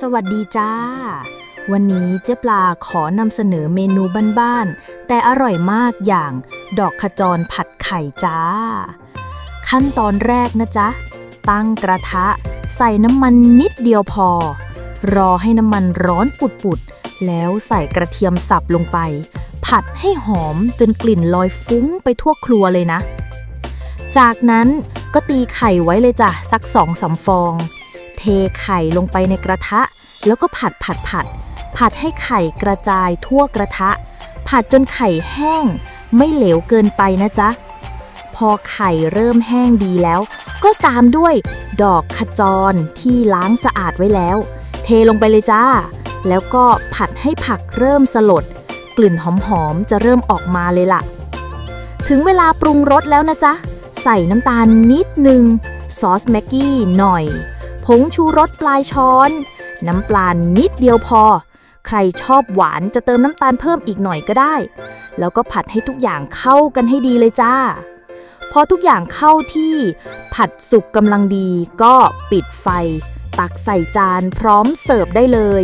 สวัสดีจ้า วันนี้เจ๊ปลาขอนำเสนอเมนูบ้านๆ แต่อร่อยมากอย่างดอกขจรผัดไข่จ้า ขั้นตอนแรกนะจ๊ะ ตั้งกระทะ ใส่น้ำมันนิดเดียวพอ รอให้น้ำมันร้อนปุดๆ แล้วใส่กระเทียมสับลงไป ผัดให้หอมจนกลิ่นลอยฟุ้งไปทั่วครัวเลยนะ จากนั้นก็ตีไข่ไว้เลยจ้ะสักสองสามฟอง เทไข่ลงไปในกระทะ แล้วก็ผัดผัดผัด ผัดให้ไข่กระจายทั่วกระทะ ผัดจนไข่แห้ง ไม่เหลวเกินไปนะจ๊ะ พอไข่เริ่มแห้งดีแล้ว ก็ตามด้วยดอกขจรที่ล้างสะอาดไว้แล้ว เทลงไปเลยจ้า แล้วก็ผัดให้ผักเริ่มสลด กลิ่นหอมๆจะเริ่มออกมาเลยล่ะ ถึงเวลาปรุงรสแล้วนะจ๊ะ ใส่น้ำตาลนิดนึงซอสแม็กกี้หน่อย ผงชูรสปลายช้อน น้ำปลานิดเดียวพอ ใครชอบหวานจะเติมน้ำตาลเพิ่มอีกหน่อยก็ได้ แล้วก็ผัดให้ทุกอย่างเข้ากันให้ดีเลยจ้า พอทุกอย่างเข้าที่ ผัดสุกกำลังดีก็ปิดไฟ ตักใส่จานพร้อมเสิร์ฟได้เลย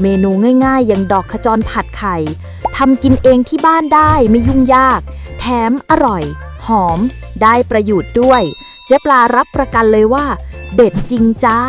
เมนูง่ายๆ อย่างดอกขจรผัดไข่ทำกินเองที่บ้านได้ไม่ยุ่งยาก แถมอร่อย หอม ได้ประโยชน์ด้วย เจ๊ปลารับประกันเลยว่า เด็ดจริงจ้า